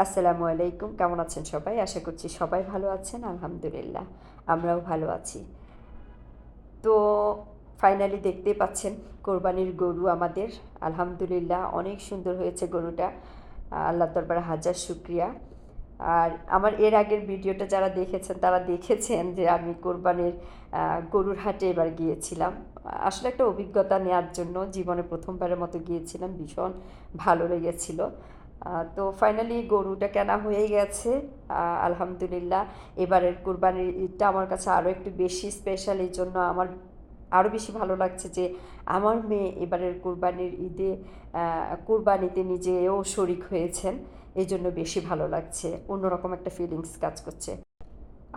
আসসালামু আলাইকুম। কেমন আছেন সবাই? আশা করছি সবাই ভালো আছেন, আলহামদুলিল্লাহ। আমরাও ভালো আছি। তো ফাইনালি দেখতেই পাচ্ছেন, কোরবানির গরু আমাদের। আলহামদুলিল্লাহ, অনেক সুন্দর হয়েছে গরুটা। আল্লাহ দরবারে হাজার শুক্রিয়া। আর আমার এর আগের ভিডিওটা যারা দেখেছেন, তারা দেখেছেন যে আমি কোরবানির গরুর হাটে এবার গিয়েছিলাম। আসলে একটা অভিজ্ঞতা নেওয়ার জন্য জীবনে প্রথমবারের মতো গিয়েছিলাম। ভীষণ ভালো লেগেছিল। তো ফাইনালি গরুটা কেনা হয়ে গেছে। আলহামদুলিল্লাহ। এবারের কুরবানির ঈদটা আমার কাছে আরও একটু বেশি স্পেশাল এই জন্য আমার আরও বেশি ভালো লাগছে যে আমার মেয়ে এবারের কুরবানির ঈদে কুরবানিতে নিজেও শরিক হয়েছেন। এই জন্য বেশি ভালো লাগছে। অন্যরকম একটা ফিলিংস কাজ করছে।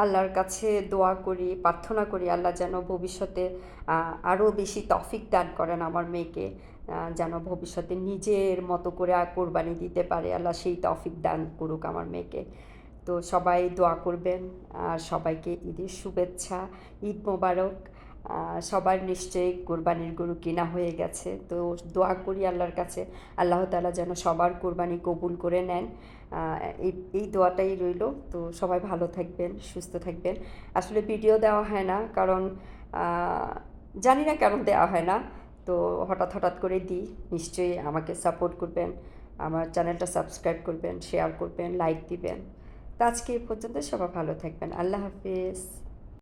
আল্লাহর কাছে দোয়া করি, প্রার্থনা করি আল্লাহ যেন ভবিষ্যতে আরও বেশি তফিক দান করেন আমার মেয়েকে যেন ভবিষ্যতে নিজের মতো করে কোরবানি দিতে পারে। আল্লাহ সেই তফিক দান করুক আমার মেয়েকে। তো সবাই দোয়া করবেন, আর সবাইকে ঈদের শুভেচ্ছা, ঈদ মোবারক। সবার নিশ্চয়ই কোরবানির গরু কেনা হয়ে গেছে। তো দোয়া করি আল্লাহর কাছে, আল্লাহ তাআলা যেন সবার কোরবানি কবুল করে নেন। এই এই দোয়াটাই রইল। তো সবাই ভালো থাকবেন, সুস্থ থাকবেন। আসলে ভিডিও দেওয়া হয় না, কারণ জানি না কেন দেওয়া হয় না। তো হঠাৎ হঠাৎ করে দিই, নিশ্চয়ই আমাকে সাপোর্ট করবেন, আমার চ্যানেলটা সাবস্ক্রাইব করবেন শেয়ার করবেন লাইক দিবেন। তো আজকে এই পর্যন্ত সবাই ভালো থাকবেন। আল্লাহ হাফিজ।